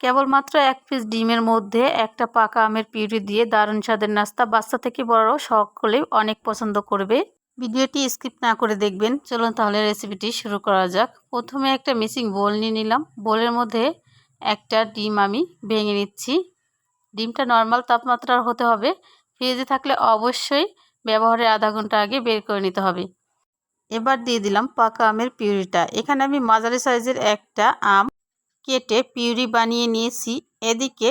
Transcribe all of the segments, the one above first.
কেবলমাত্র এক পিস ডিমের মধ্যে একটা পাকা আমের পিউরি দিয়ে দারুণ স্বাদের নাস্তা বাচ্চা থেকে বড় সকলেই অনেক পছন্দ করবে। ভিডিওটি স্কিপ না করে দেখবেন। চলুন তাহলে রেসিপিটি শুরু করা যাক। প্রথমে একটা মিসিং বোল নিয়ে নিলাম। বোলের মধ্যে একটা ডিম আমি ভেঙে নিচ্ছি। ডিমটা নর্মাল তাপমাত্রার হতে হবে। ফ্রিজে থাকলে অবশ্যই ব্যবহারের আধা ঘণ্টা আগে বের করে নিতে হবে। এবার দিয়ে দিলাম পাকা আমের পিউরিটা। এখানে আমি মাঝারি সাইজের একটা আম কেটে পিউরি বানিয়ে নিয়েছি। এদিকে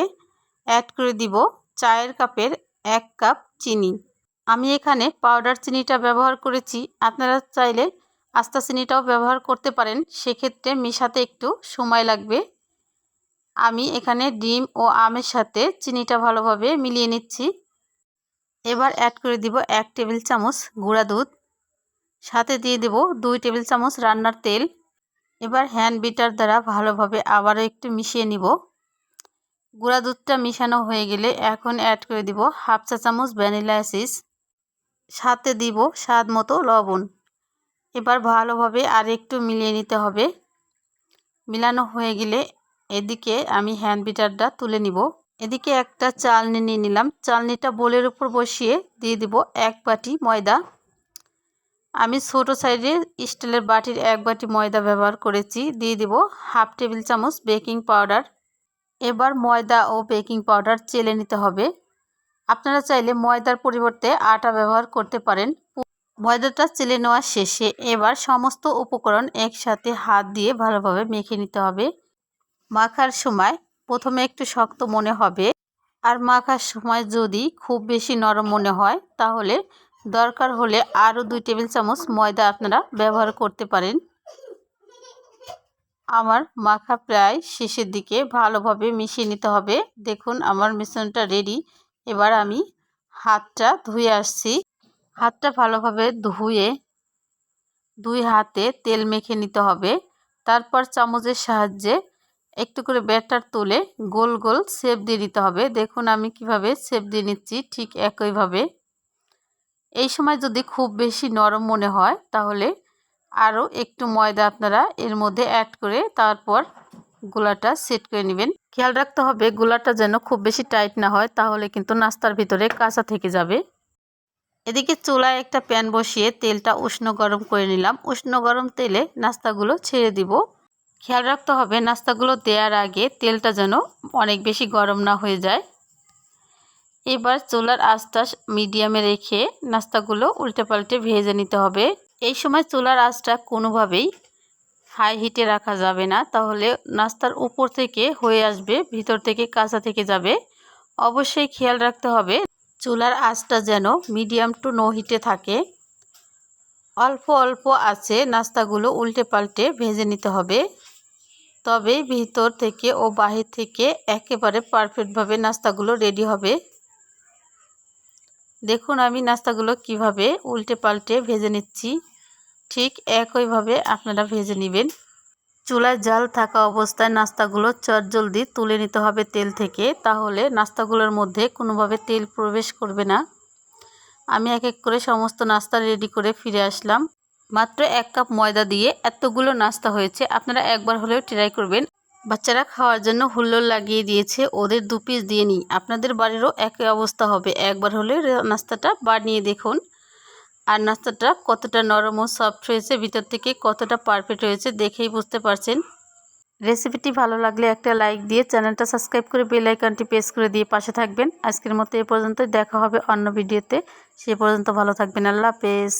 অ্যাড করে দিব চায়ের কাপের এক কাপ চিনি। আমি এখানে পাউডার চিনিটা ব্যবহার করেছি। আপনারা চাইলে আস্তা চিনিটাও ব্যবহার করতে পারেন। সেক্ষেত্রে মিশাতে একটু সময় লাগবে। আমি এখানে ডিম ও আমের সাথে চিনিটা ভালোভাবে মিলিয়ে নিচ্ছি। এবার অ্যাড করে দিব এক টেবিল চামচ গুঁড়া দুধ। সাথে দিয়ে দেব দুই টেবিল চামচ রান্নার তেল। এবার হ্যান্ড বিটার দ্বারা ভালোভাবে আবারও একটু মিশিয়ে নিব। গুঁড়া দুধটা মিশানো হয়ে গেলে এখন অ্যাড করে দিব হাফ চা চামচ ভ্যানিলা অ্যাসিস সাথে দিব স্বাদ মতো লবণ। এবার ভালোভাবে আর একটু মিলিয়ে নিতে হবে। মিলানো হয়ে গেলে এদিকে আমি হ্যান্ড বিটারটা তুলে নিব। এদিকে একটা চালনি নিয়ে নিলাম। চালনিটা বোলের উপর বসিয়ে দিয়ে দিব এক বাটি ময়দা। আমি ছোট সাইজের স্টিলের বাটির এক বাটি ময়দা ব্যবহার করেছি, দিয়ে দিব হাফ টেবিল চামচ বেকিং পাউডার। এবার ময়দা ও বেকিং পাউডার চেলে নিতে হবে। আপনারা চাইলে ময়দার পরিবর্তে আটা ব্যবহার করতে পারেন। ময়দাটা চেলে নেওয়া শেষে এবার সমস্ত উপকরণ একসাথে হাত দিয়ে ভালোভাবে মেখে নিতে হবে। মাখার সময় প্রথমে একটু শক্ত মনে হবে। আর মাখার সময় যদি খুব বেশি নরম মনে হয়, তাহলে দরকার হলে আরও দুই টেবিল চামচ ময়দা আপনারা ব্যবহার করতে পারেন। আমার মাখা প্রায় শেষের দিকে ভালোভাবে মিশিয়ে নিতে হবে। দেখুন, আমার মিশ্রণটা রেডি এবার আমি হাতটা ধুয়ে আসছি। হাতটা ভালোভাবে ধুয়ে দুই হাতে তেল মেখে নিতে হবে। তারপর চামচের সাহায্যে একটু করে ব্যাটার তুলে গোল গোল সেপ দিয়ে দিতে হবে। দেখুন, আমি কীভাবে সেপ দিয়ে নিচ্ছি ঠিক একইভাবে। এই সময় যদি খুব বেশি নরম মনে হয়, তাহলে আরও একটু ময়দা আপনারা এর মধ্যে অ্যাড করে তারপর গোলাটা সেট করে নেবেন। খেয়াল রাখতে হবে গোলাটা যেন খুব বেশি টাইট না হয়, তাহলে কিন্তু নাস্তার ভিতরে কাঁচা থেকে যাবে। এদিকে চুলায় একটা প্যান বসিয়ে তেলটা উষ্ণ গরম করে নিলাম। উষ্ণ গরম তেলে নাস্তাগুলো ছেড়ে দিব। খেয়াল রাখতে হবে নাস্তাগুলো দেওয়ার আগে তেলটা যেন অনেক বেশি গরম না হয়ে যায়। এবার চুলার আঁচটা মিডিয়ামে রেখে নাস্তাগুলো উল্টে পাল্টে ভেজে নিতে হবে। এই সময় চুলার আঁচটা কোনোভাবেই হাই হিটে রাখা যাবে না, তাহলে নাস্তার উপর থেকে হয়ে আসবে, ভিতর থেকে কাঁচা থেকে যাবে। অবশ্যই খেয়াল রাখতে হবে, চুলার আঁচটা যেন মিডিয়াম টু নো হিটে থাকে। অল্প অল্প আছে নাস্তাগুলো উল্টে পাল্টে ভেজে নিতে হবে। তবেই ভিতর থেকে ও বাহির থেকে একেবারে পারফেক্টভাবে নাস্তাগুলো রেডি হবে। দেখুন আমি নাস্তাগুলো কীভাবে উল্টে পাল্টে ভেজে নিচ্ছি। ঠিক একইভাবে আপনারা ভেজে নেবেন। চুলায় জাল থাকা অবস্থায় নাস্তাগুলো চটজলদি তুলে নিতে হবে তেল থেকে। তাহলে নাস্তাগুলোর মধ্যে কোনোভাবে তেল প্রবেশ করবে না। আমি এক এক করে সমস্ত নাস্তা রেডি করে ফিরে আসলাম। মাত্র এক কাপ ময়দা দিয়ে এতগুলো নাস্তা হয়েছে। আপনারা একবার হলেও ট্রাই করবেন। বাচ্চারা খাওয়ার জন্য হুল্লোড় লাগিয়ে দিয়েছে, ওদের দু পিস দিয়ে নিই। আপনাদের বাড়িরও একই অবস্থা হবে। একবার হলে নাস্তাটা বানিয়ে দেখুন। আর নাস্তাটা কতটা নরম ও সফট হয়েছে, ভিতর থেকে কতটা পারফেক্ট হয়েছে দেখেই বুঝতে পারছেন। রেসিপিটি ভালো লাগলে একটা লাইক দিয়ে চ্যানেলটা সাবস্ক্রাইব করে বেল আইকনটি প্রেস করে দিয়ে পাশে থাকবেন। আজকের মতো এ পর্যন্ত দেখা হবে অন্য ভিডিওতে সে পর্যন্ত ভালো থাকবেন। আল্লাহ হাফেজ।